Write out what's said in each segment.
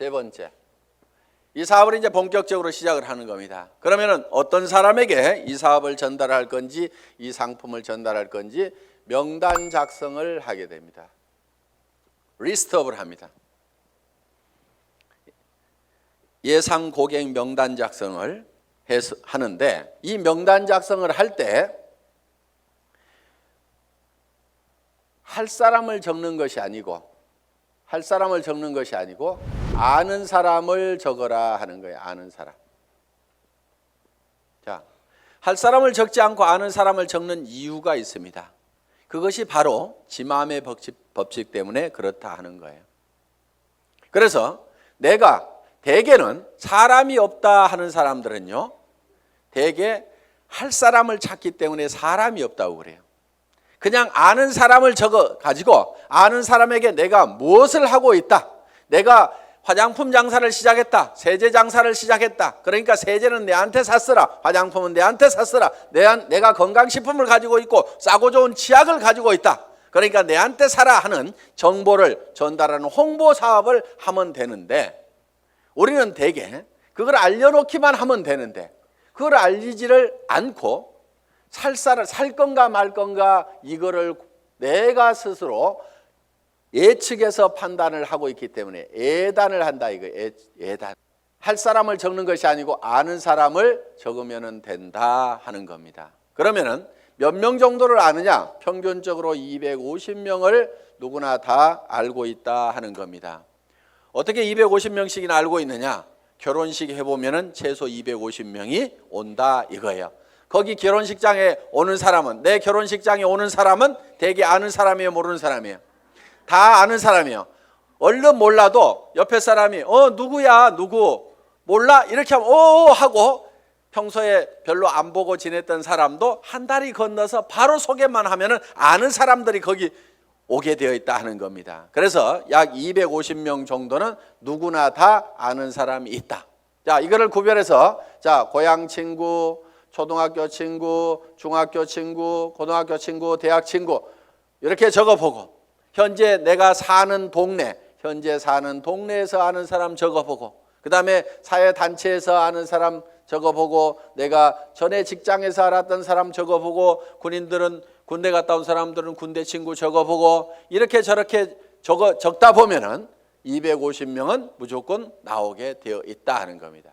세 번째. 이 사업을 이제 본격적으로 시작을 하는 겁니다. 그러면은 어떤 사람에게 이 사업을 전달할 건지 이 상품을 전달할 건지 명단 작성을 하게 됩니다. 리스트업을 합니다. 예상 고객 명단 작성을 하는데 이 명단 작성을 할 때 할 사람을 적는 것이 아니고 할 사람을 적는 것이 아니고 아는 사람을 적어라 하는 거예요. 아는 사람. 자, 할 사람을 적지 않고 아는 사람을 적는 이유가 있습니다. 그것이 바로 지마음의 법칙, 법칙 때문에 그렇다 하는 거예요. 그래서 내가 대개는 사람이 없다 하는 사람들은요, 대개 할 사람을 찾기 때문에 사람이 없다고 그래요. 그냥 아는 사람을 적어 가지고 아는 사람에게 내가 무엇을 하고 있다. 내가 화장품 장사를 시작했다. 세제 장사를 시작했다. 그러니까 세제는 내한테 샀으라. 화장품은 내한테 샀으라. 내 가 건강식품을 가지고 있고 싸고 좋은 치약을 가지고 있다. 그러니까 내한테 사라 하는 정보를 전달하는 홍보 사업을 하면 되는데 우리는 대개 그걸 알려놓기만 하면 되는데 그걸 알리지를 않고 살 사를 살 건가 말 건가 이거를 내가 스스로 예측해서 판단을 하고 있기 때문에 예단을 한다 이거 예, 예단 할 사람을 적는 것이 아니고 아는 사람을 적으면 된다 하는 겁니다. 그러면은 몇 명 정도를 아느냐? 평균적으로 250명을 누구나 다 알고 있다 하는 겁니다. 어떻게 250명씩이나 알고 있느냐? 결혼식 해보면은 최소 250명이 온다 이거예요. 거기 결혼식장에 오는 사람은 내 결혼식장에 오는 사람은 대개 아는 사람이에요, 모르는 사람이에요. 다 아는 사람이에요. 얼른 몰라도 옆에 사람이 어 누구야 누구 몰라 이렇게 하면 오 하고 평소에 별로 안 보고 지냈던 사람도 한 달이 건너서 바로 소개만 하면은 아는 사람들이 거기 오게 되어 있다 하는 겁니다. 그래서 약 250명 정도는 누구나 다 아는 사람이 있다. 자, 이거를 구별해서 자, 고향 친구, 초등학교 친구, 중학교 친구, 고등학교 친구, 대학 친구 이렇게 적어 보고 현재 내가 사는 동네, 현재 사는 동네에서 아는 사람 적어 보고 그 다음에 사회 단체에서 아는 사람 적어 보고 내가 전에 직장에서 알았던 사람 적어 보고 군인들은 군대 갔다 온 사람들은 군대 친구 적어 보고 이렇게 저렇게 적어 적다 보면은 250명은 무조건 나오게 되어 있다 하는 겁니다.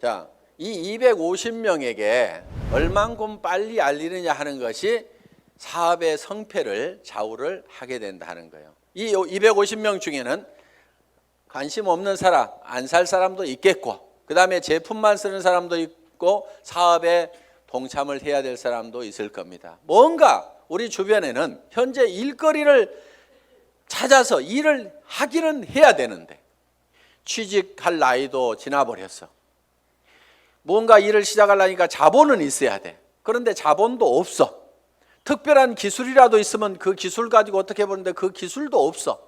자, 이 250명에게 얼만큼 빨리 알리느냐 하는 것이 사업의 성패를 좌우를 하게 된다는 거예요. 이 250명 중에는 관심 없는 사람, 안 살 사람도 있겠고, 그 다음에 제품만 쓰는 사람도 있고, 사업에 동참을 해야 될 사람도 있을 겁니다. 뭔가 우리 주변에는 현재 일거리를 찾아서 일을 하기는 해야 되는데, 취직할 나이도 지나버렸어. 뭔가 일을 시작하려니까 자본은 있어야 돼. 그런데 자본도 없어. 특별한 기술이라도 있으면 그 기술 가지고 어떻게 보는데 그 기술도 없어.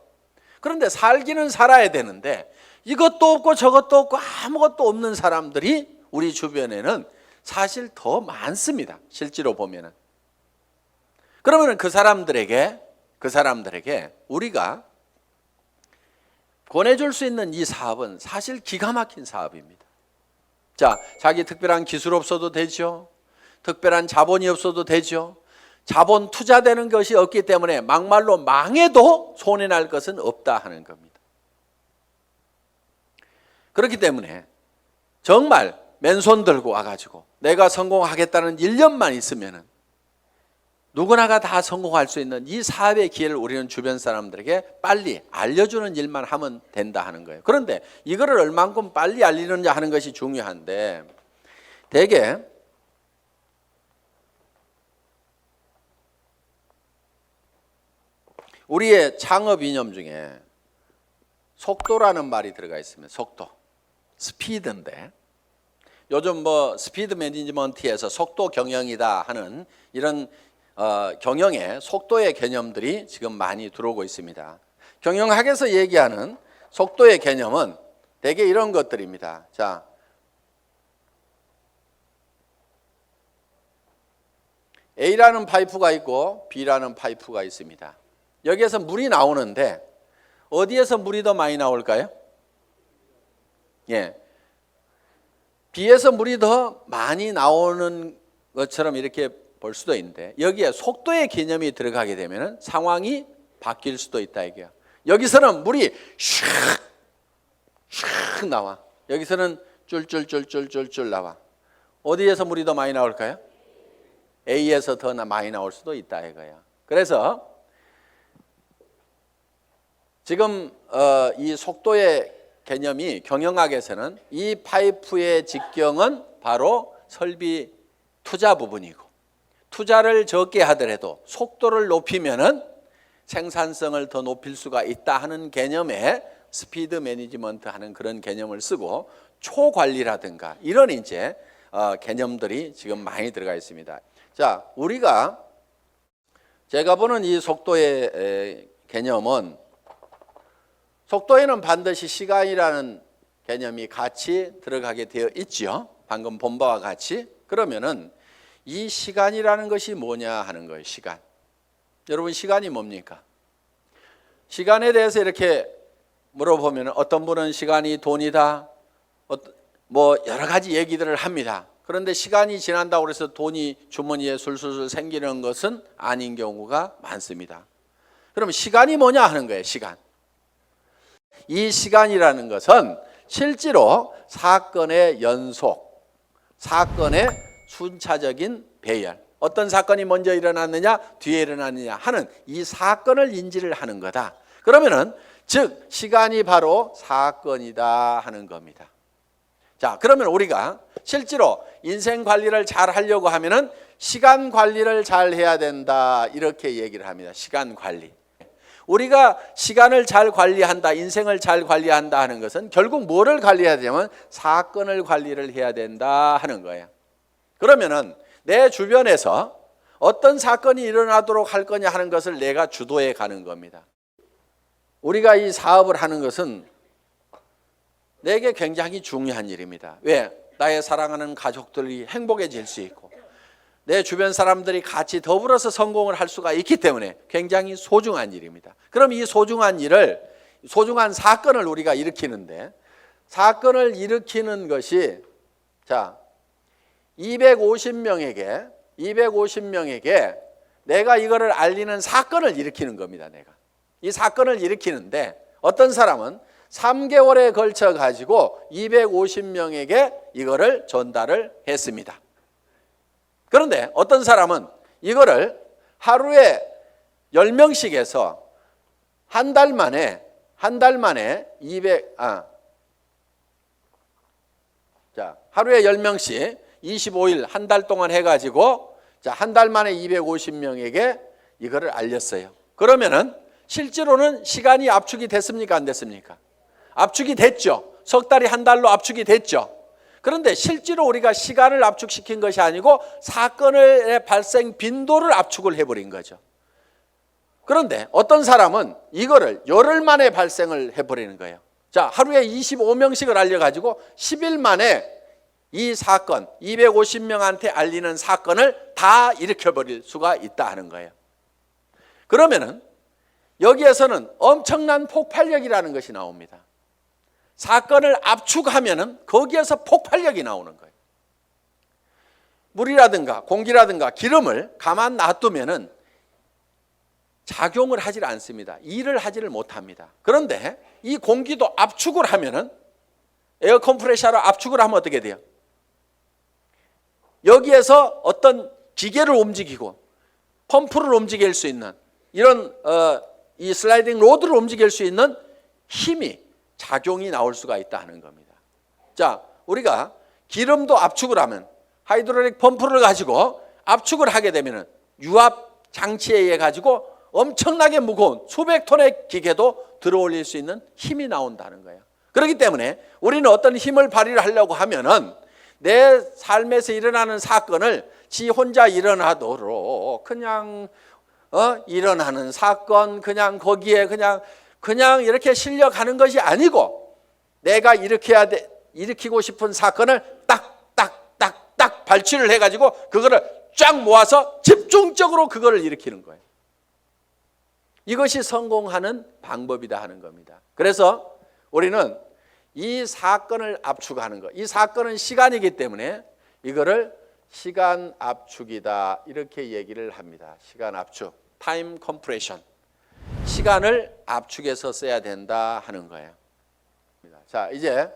그런데 살기는 살아야 되는데 이것도 없고 저것도 없고 아무것도 없는 사람들이 우리 주변에는 사실 더 많습니다. 실제로 보면은. 그러면은 그 사람들에게 그 사람들에게 우리가 권해줄 수 있는 이 사업은 사실 기가 막힌 사업입니다. 자, 자기 특별한 기술 없어도 되죠. 특별한 자본이 없어도 되죠. 자본 투자되는 것이 없기 때문에 막말로 망해도 손해 날 것은 없다 하는 겁니다. 그렇기 때문에 정말 맨손 들고 와가지고 내가 성공하겠다는 1년만 있으면은 누구나가 다 성공할 수 있는 이 사업의 기회를 우리는 주변 사람들에게 빨리 알려주는 일만 하면 된다 하는 거예요. 그런데 이거를 얼만큼 빨리 알리느냐 하는 것이 중요한데 대개 우리의 창업 이념 중에 속도라는 말이 들어가 있습니다. 속도. 스피드인데 요즘 뭐 스피드 매니지먼트에서 속도 경영이다 하는 이런 어, 경영의 속도의 개념들이 지금 많이 들어오고 있습니다. 경영학에서 얘기하는 속도의 개념은 대개 이런 것들입니다. 자, A라는 파이프가 있고 B라는 파이프가 있습니다. 여기에서 물이 나오는데 어디에서 물이 더 많이 나올까요? 예. 비에서 물이 더 많이 나오는 것처럼 이렇게 볼 수도 있는데 여기에 속도의 개념이 들어가게 되면 상황이 바뀔 수도 있다 이게요. 여기서는 물이 슉, 슉 나와. 여기서는 쫄쫄쫄쫄쫄쫄 나와. 어디에서 물이 더 많이 나올까요? A에서 더 나- 많이 나올 수도 있다 이거야. 그래서 지금 어, 이 속도의 개념이 경영학에서는 이 파이프의 직경은 바로 설비 투자 부분이고 투자를 적게 하더라도 속도를 높이면은 생산성을 더 높일 수가 있다 하는 개념에 스피드 매니지먼트 하는 그런 개념을 쓰고 초관리라든가 이런 이제 어, 개념들이 지금 많이 들어가 있습니다. 자, 우리가 제가 보는 이 속도의 에, 개념은 속도에는 반드시 시간이라는 개념이 같이 들어가게 되어 있죠. 방금 본 바와 같이. 그러면은 이 시간이라는 것이 뭐냐 하는 거예요. 시간. 여러분 시간이 뭡니까? 시간에 대해서 이렇게 물어보면 어떤 분은 시간이 돈이다. 어떤- 뭐 여러 가지 얘기들을 합니다. 그런데 시간이 지난다고 해서 돈이 주머니에 술술술 생기는 것은 아닌 경우가 많습니다. 그럼 시간이 뭐냐 하는 거예요. 시간. 이 시간이라는 것은 실제로 사건의 연속, 사건의 순차적인 배열, 어떤 사건이 먼저 일어났느냐, 뒤에 일어났느냐 하는 이 사건을 인지를 하는 거다. 그러면은 즉 시간이 바로 사건이다 하는 겁니다. 자, 그러면 우리가 실제로 인생 관리를 잘 하려고 하면은 시간 관리를 잘 해야 된다 이렇게 얘기를 합니다. 시간 관리. 우리가 시간을 잘 관리한다, 인생을 잘 관리한다 하는 것은 결국 뭐를 관리해야 되냐면 사건을 관리를 해야 된다 하는 거예요. 그러면은 내 주변에서 어떤 사건이 일어나도록 할 거냐 하는 것을 내가 주도해 가는 겁니다. 우리가 이 사업을 하는 것은 내게 굉장히 중요한 일입니다. 왜? 나의 사랑하는 가족들이 행복해질 수 있고 내 주변 사람들이 같이 더불어서 성공을 할 수가 있기 때문에 굉장히 소중한 일입니다. 그럼 이 소중한 일을 소중한 사건을 우리가 일으키는데 사건을 일으키는 것이 자 250명에게 250명에게 내가 이거를 알리는 사건을 일으키는 겁니다. 내가 이 사건을 일으키는데 어떤 사람은 3개월에 걸쳐 가지고 250명에게 이거를 전달을 했습니다. 그런데 어떤 사람은 이거를 하루에 10명씩 해서 한 달 만에 한 달 만에 200 아. 자, 하루에 10명씩 25일 한 달 동안 해 가지고 자, 한 달 만에 250명에게 이거를 알렸어요. 그러면은 실제로는 시간이 압축이 됐습니까? 안 됐습니까? 압축이 됐죠. 석 달이 한 달로 압축이 됐죠. 그런데 실제로 우리가 시간을 압축시킨 것이 아니고 사건의 발생 빈도를 압축을 해버린 거죠. 그런데 어떤 사람은 이거를 열흘 만에 발생을 해버리는 거예요. 자, 하루에 25명씩을 알려가지고 10일 만에 이 사건, 250명한테 알리는 사건을 다 일으켜버릴 수가 있다 하는 거예요. 그러면은 여기에서는 엄청난 폭발력이라는 것이 나옵니다. 사건을 압축하면은 거기에서 폭발력이 나오는 거예요. 물이라든가 공기라든가 기름을 가만 놔두면은 작용을 하질 않습니다. 일을 하지를 못합니다. 그런데 이 공기도 압축을 하면은 에어 컴프레셔로 압축을 하면 어떻게 돼요? 여기에서 어떤 기계를 움직이고 펌프를 움직일 수 있는 이런 어, 이 슬라이딩 로드를 움직일 수 있는 힘이 작용이 나올 수가 있다 하는 겁니다. 자, 우리가 기름도 압축을 하면 하이드롤릭 펌프를 가지고 압축을 하게 되면은 유압 장치에 의해 가지고 엄청나게 무거운 수백 톤의 기계도 들어올릴 수 있는 힘이 나온다는 거예요. 그렇기 때문에 우리는 어떤 힘을 발휘를 하려고 하면은 내 삶에서 일어나는 사건을 지 혼자 일어나도록 그냥 어 일어나는 사건 그냥 거기에 그냥 그냥 이렇게 실려가는 것이 아니고 내가 일으켜야 돼, 일으키고 싶은 사건을 딱, 딱, 딱, 딱 발치를 해가지고 그거를 쫙 모아서 집중적으로 그거를 일으키는 거예요. 이것이 성공하는 방법이다 하는 겁니다. 그래서 우리는 이 사건을 압축하는 것. 이 사건은 시간이기 때문에 이거를 시간 압축이다. 이렇게 얘기를 합니다. 시간 압축. 타임 컴프레션. 시간을 압축해서 써야 된다 하는 거예요. 자, 이제